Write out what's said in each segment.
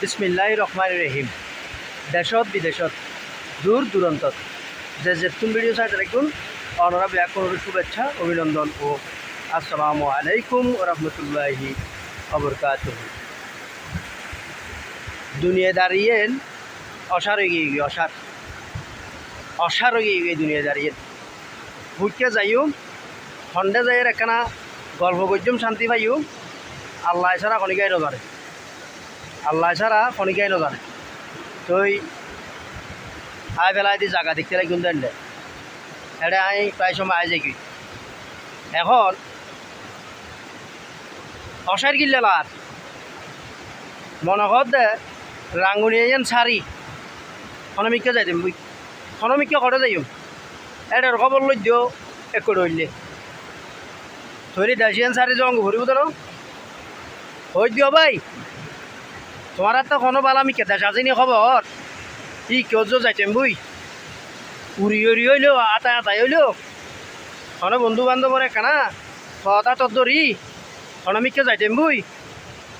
বিসমিল্লাহ রহমান রহিম দেশত বিদেশত, দূর দূরান্তত। যে যেতুন ভিডিও চাই দেখুন অনরা ব্যাকরণের শুভেচ্ছা, অভিনন্দন ও আসসালামু আলাইকুম রহমতুল্লাহি অবরকাত দুনিয়া দাঁড়িয়ে অসার হয়ে গিয়ে অসার। অসার হয়ে গিয়ে দুনিয়া দাঁড়িয়ে ঘুরতে যাইও হন্ডে যাই একখানা গল্প করছুম শান্তি পাইও আল্লাহ ছাড়া কণিকাই নজারে আল্লাহ ছাড়া কণিকাই নজারে তুই আই বেলায় দি জায়গা দেখতে লাগি কিন্তু এনে এটা আই প্রায় সময় আই যাই এখন অসার গিল্লার মনে কর দে, রাঙ্গুনি যেন শাড়ি খনমিকে যাই দিম খনমিকে করে যাইম এটার খবর লই দিও, একো রইলে ধরি দাসিয়ান শাড়ি জঙ্গ ভরিব তো হই দিও ভাই। তোমার তো কোনো বালা আমি কেতা সাজিনি খবর ই কেউ যাইতেম বুই? উড়ি উড়ি হইল আতা আতাই হইল। কোনো বন্ধু বান্ধবর কানা ছটা তোর ধরি খনমিকে যাইতেম বুই?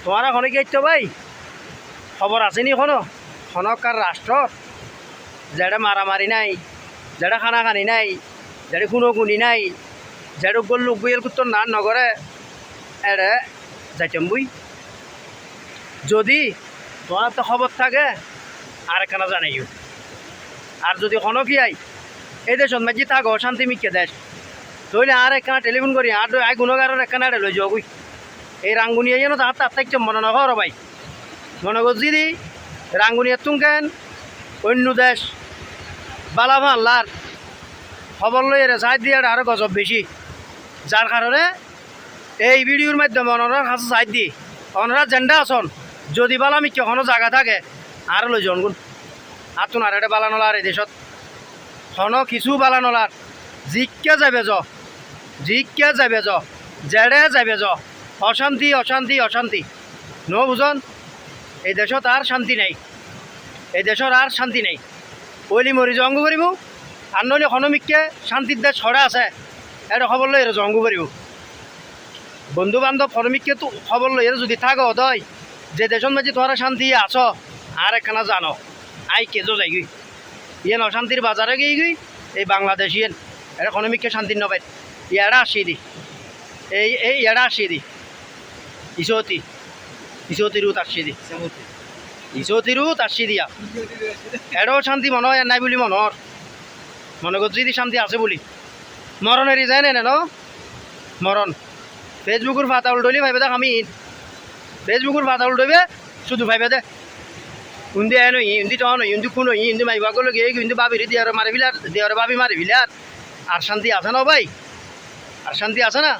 তোমার এখন গেইতো ভাই খবর আছেনি কোনো খনকার রাষ্ট্র যেটা মারামারি নাই যেটা খানা খানি নাই যেটা কোনো গুণি নাই যেটা গোল লোক বইয়ের কুত্তর না নগরে এরে যাইতাম বুই। যদি তোমার তো খবর থাকে আর একখানা জানাইও। আর যদি কোনো কি আই, এই দেশত মাঝি থাকো শান্তি মিকে দেশ। তইলে আর একখানা টেলিফোন করি, আর আই গুণগারের একখানা লই যাও বুই এই রাঙ্গুনিয়া যেন তাহার তার থাকছে মনে নগর ভাই। মনে করছি দি রাঙ্গুনিয়া তুমকেন অন্য দেশ বালা ভাল্লার খবর লই এর সাইড দিয়ে আরও গজব বেশি যার কারণে এই ভিডিওর মাধ্যমে অনরার কাছে সাইড দি অনরা জেন্ডা আসন যদি বালা আমি কখনো জায়গা থাকে, আর লই জন গুণ। আর তো নারে বালা নলার এই দেশত। খনো কিছু বালা নলার। জিকে যাবে য জিকে যাবে য জেড়ে যাবে য অশান্তি অশান্তি অশান্তি। ন বুঝন? এই দেশত আর শান্তি নাই। এই দেশর আর শান্তি নাই। পইলি মরি জঙ্গ করিব আর নইলে খনমিককে শান্তির দেশ ছড়া আছে। এটা খবর লই এর জঙ্গ করিব বন্ধু বান্ধব খনমিককে তো খবর লই এর যদি থাকো দই যে দেশত মাঝে তোরা শান্তি আছ আর একখানা জানো। আই কেজো যাই গই ইয়েন অশান্তির বাজারে গিয়ে গই এই বাংলাদেশ ইয়েন এটা খনমিককে শান্তির নবাই ইয়ারা আসি দি। এই এই ইয়ারা আসি দি। ইসতি ইসতিরও আসি দি। ইসতিরও আসি দিয়া। এটাও শান্তি মনে হয় নাই বুলি মনৰ। মনে করছি যদি শান্তি আছে বুলি। মরণের যায় না ন? মরণ ফেসবুকের ফাতা উল্টলি ভাইবে দেখ আমি। ফেসবুকের ফাতা উল্টবে শুধু ভাইবে দে। উন্দি এনো ইন্দি টন ইন্দি খুন ইন্দি মাইবা গেলো গিয়ে ইন্দি বাবিরি দিয়ার মারি বিলার দিয়ার বাবি মারি বিলার আর শান্তি আছে না ভাই? আর শান্তি আছে না?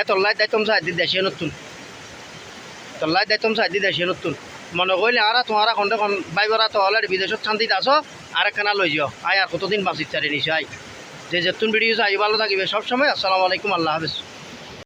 এ তল্লাই দায়িত্ব সাহায্য দেশে নতুন। তল্লাই দায়িত্ব সাহায্য দেশে নতুন। মনে করলে আর তোমার খন্ডে বাইবরা তো অলরেডি বিদেশত শান্তিত আছো, আর একখানা লই যাও। আয় আর কতদিন বাঁচিত চারি আই যে যেতুন ভিডিও চাই, ভালো থাকিবে। সবসময় আসসালামু আলাইকুম, আল্লাহ হাফেজ।